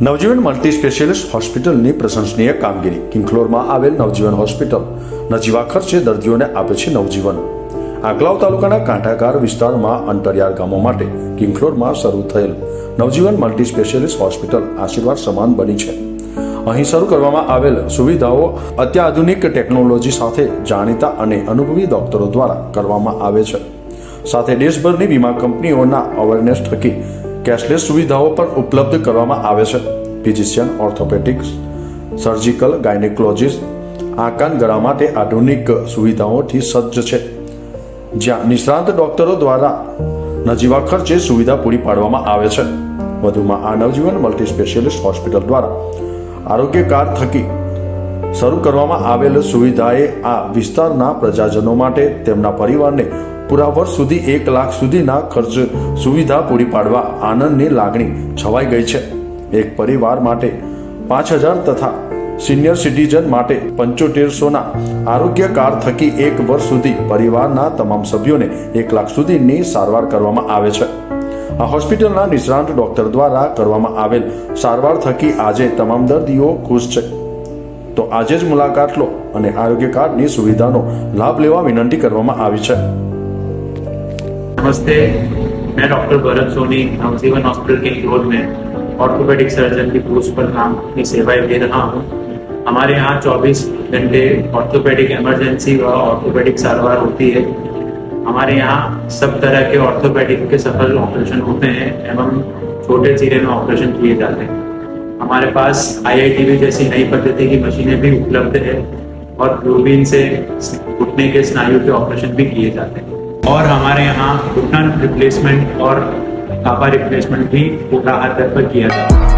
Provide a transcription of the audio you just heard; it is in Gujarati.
નવજીવન મલ્ટી સ્પેશિયાલિસ્ટ હોસ્પિટલની પ્રશંસનીય કામગીરી. કિંગલોરમાં આવેલ નવજીવન હોસ્પિટલ. નજીવા ખર્ચે દર્દીઓને આપે છે નવજીવન. આંકલાવ તાલુકાના કાંઠાકાર વિસ્તારમાં અંતરિયાળ ગામો માટે કિંગફ્લોરમાં શરૂ થયેલ નવજીવન મલ્ટી સ્પેશિયાલિસ્ટ હોસ્પિટલ આશીર્વાદ સમાન બની છે. અહીં શરૂ કરવામાં આવેલ સુવિધાઓ અત્યાધુનિક ટેકનોલોજી સાથે જાણીતા અને અનુભવી ડોક્ટરો દ્વારા કરવામાં આવે છે. સાથે દેશભરની વીમા કંપનીઓના અવેરનેસ થકી કેશલેસ સુવિધાઓ પણ ઉપલબ્ધ કરવામાં આવે છે. ફિઝિશિયન ઓર્થોપેટિક્સ સર્જિકલ, ગાયનેકોલોજીસ્ટ, આકાન ગળા માટે આધુનિક સુવિધાઓથી સજ્જ છે. જ્યાં નિષ્ણાંત ડોક્ટરો દ્વારા નજીવા ખર્ચે સુવિધા પૂરી પાડવામાં આવે છે. વધુમાં આ નવજીવન મલ્ટી સ્પેશિયાલિસ્ટ હોસ્પિટલ દ્વારા આરોગ્ય કાર્ડ થકી શરૂ કરવામાં આવેલ સુવિધાએ આ વિસ્તારના પ્રજાજનો માટે તેમના પરિવારને પૂરા વર્ષ સુધી એક લાખ સુધીના ખર્ચ સુવિધા પૂરી પાડવા આનંદની લાગણી છવાઈ ગઈ છે. એક પરિવાર માટે પાંચ હજાર તથા સિનિયર સિટીઝન માટે પંચોતેરસોના આરોગ્ય કાર્ડ થકી એક વર્ષ સુધી પરિવારના તમામ સભ્યોને એક લાખ સુધીની સારવાર કરવામાં આવે છે. આ હોસ્પિટલના નિષ્ણાંત ડોક્ટર દ્વારા કરવામાં આવેલ સારવાર થકી આજે તમામ દર્દીઓ ખુશ છે. તો આજે જ મુલાકાત લો અને આરોગ્ય કાર્ડની સુવિધાનો લાભ લેવા વિનંતી કરવામાં આવી છે. नमस्ते। मैं डॉक्टर भरत सोनी, नवजीवन हॉस्पिटल के रोड में ऑर्थोपेडिक सर्जन की पोस्ट पर काम की सेवाएँ दे रहा हूँ। हमारे यहाँ 24 घंटे ऑर्थोपेडिक इमरजेंसी व ऑर्थोपेडिक सारवार होती है। हमारे यहाँ सब तरह के ऑर्थोपेडिक के सफल ऑपरेशन होते हैं एवं छोटे चीरे में ऑपरेशन किए जाते हैं। हमारे पास आईआईटीवी जैसी नई पद्धति की मशीनें भी उपलब्ध है और दूरबीन से घुटने के स्नायु के ऑपरेशन भी किए जाते हैं। और हमारे यहाँ घुटना रिप्लेसमेंट और कापा रिप्लेसमेंट भी पूरा हाथ दर पर किया जाता है